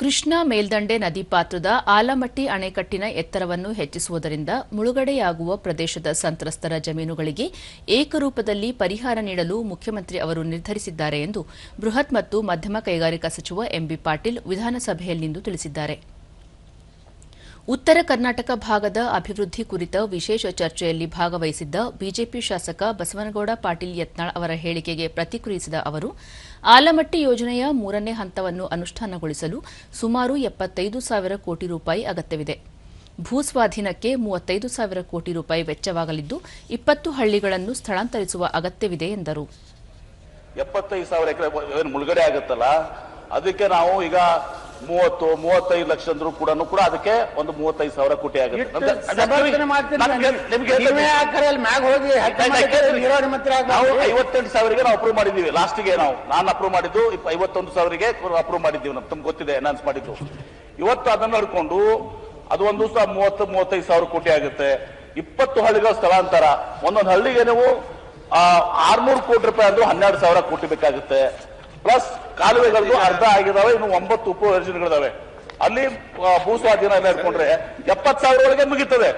ಕೃಷ್ಣಾ ಮೇಲ್ದಂಡೆ ನದಿ ಪಾತ್ರದ ಆಲಮಟ್ಟಿ ಅಣೆಕಟ್ಟಿನ ಎತ್ತರವನ್ನು ಹೆಚ್ಚಿಸುವುದರಿಂದ ಮುಳುಗಡೆಯಾಗುವ ಪ್ರದೇಶದ ಸಂತ್ರಸ್ತರ ಜಮೀನುಗಳಿಗೆ ಏಕರೂಪದಲ್ಲಿ ಪರಿಹಾರ ನೀಡಲು ಮುಖ್ಯಮಂತ್ರಿ ಅವರು ನಿರ್ಧರಿಸಿದ್ದಾರೆ ಎಂದು ಬೃಹತ್ ಮತ್ತು ಮಧ್ಯಮ ಕೈಗಾರಿಕಾ ಸಚಿವ ಎಂಬಿ ಪಾಟೀಲ್ ವಿಧಾನಸಭೆಯಲ್ಲಿಂದು ತಿಳಿಸಿದ್ದಾರೆ. ಉತ್ತರ ಕರ್ನಾಟಕ ಭಾಗದ ಅಭಿವೃದ್ಧಿ ಕುರಿತ ವಿಶೇಷ ಚರ್ಚೆಯಲ್ಲಿ ಭಾಗವಹಿಸಿದ್ದ ಬಿಜೆಪಿ ಶಾಸಕ ಬಸವನಗೌಡ ಪಾಟೀಲ್ ಯತ್ನಾಳ್ ಅವರ ಹೇಳಿಕೆಗೆ ಪ್ರತಿಕ್ರಿಯಿಸಿದ ಅವರು, ಆಲಮಟ್ಟಿ ಯೋಜನೆಯ ಮೂರನೇ ಹಂತವನ್ನು ಅನುಷ್ಠಾನಗೊಳಿಸಲು ಸುಮಾರು ಎಪ್ಪತ್ತೈದು ಸಾವಿರ ಕೋಟಿ ರೂಪಾಯಿ ಅಗತ್ಯವಿದೆ. ಭೂಸ್ವಾಧೀನಕ್ಕೆ ಮೂವತ್ತೈದು ಸಾವಿರ ಕೋಟಿ ರೂಪಾಯಿ ವೆಚ್ಚವಾಗಲಿದ್ದು, ಇಪ್ಪತ್ತು ಹಳ್ಳಿಗಳನ್ನು ಸ್ಥಳಾಂತರಿಸುವ ಅಗತ್ಯವಿದೆ ಎಂದರು. ಎಪ್ಪತ್ತೈದು ಸಾವಿರ ಎಕರೆ ಮುಳುಗಡೆ ಆಗುತ್ತಲ್ಲ? ಅದಕ್ಕೆ ನಾವು ಈಗ ಮೂವತ್ತು ಮೂವತ್ತೈದು ಲಕ್ಷ ಅಂದ್ರೂ ಕೂಡ ಕೂಡ ಅದಕ್ಕೆ ಒಂದು ಮೂವತ್ತೈದು ಸಾವಿರ ಕೋಟಿ ಆಗುತ್ತೆ. ಇಷ್ಟು ನಮ್ಗೆ- ಸಮರ್ಥನೆ ಮಾಡ್ತೀರಿ ನಮ್ಗೆ- ನಿಮ್ಗೆ ನೀವೇ ಆ ಕಡೆ ಅಲ್ಲಿ ಮ್ಯಾಗ್ ಹೋಗಿ ಮಾಡಿದ್ರೆ ನಾವು ಆಗ್ಬೋದು. ಐವತ್ತೆಂಟು ಸಾವಿರಗೆ ನಾವು ಅಪ್ರೂವ್ ಮಾಡಿದ್ದೀವಿ. ಲಾಸ್ಟ್ಗೆ ನಾವು. ನಾನು ಅಪ್ರೂವ್ ಮಾಡಿದ್ದು ಇಪ್ಪ- ಐವತ್ತೊಂದು ಸಾವಿರಗೆ ಅಪ್ರೂವ್ ಮಾಡಿದ್ದೀವಿ. ನಮ್ಗೆ ತಮ್ಗೆ ಗೊತ್ತಿದೆ ಅನೌನ್ಸ್ ಮಾಡಿದ್ದು. ಇವತ್ತು ಅದನ್ನ ನಡ್ಕೊಂಡು ಅದು ಒಂದು ಸಹ ಮೂವತ್ತು ಮೂವತ್ತೈದು ಸಾವಿರ ಕೋಟಿ ಆಗುತ್ತೆ. ಇಪ್ಪತ್ತು ಹಳ್ಳಿಗಳ ಸ್ಥಳಾಂತರ. ಒಂದೊಂದು ಹಳ್ಳಿಗೆ ನೀವು ಆರ್ನೂರು ಕೋಟಿ ರೂಪಾಯಿ ಅಂದ್ರೆ ಹನ್ನೆರಡು ಸಾವಿರ ಕೋಟಿ ಬೇಕಾಗುತ್ತೆ. ಪ್ಲಸ್ ಕಾಲುವೆಗಳು ಅರ್ಧ ಆಗಿದಾವೆ, ಇನ್ನು ಒಂಬತ್ತು ಉಪ ಯೋಜನೆಗಳಿದಾವೆ ಅಲ್ಲಿ ಭೂಸ್ವಾಧೀನ ಎಲ್ಲ ಇಟ್ಕೊಂಡ್ರೆ ಎಪ್ಪತ್ತು ಸಾವಿರ ಒಳಗೆ ಮುಗೀತದೆ.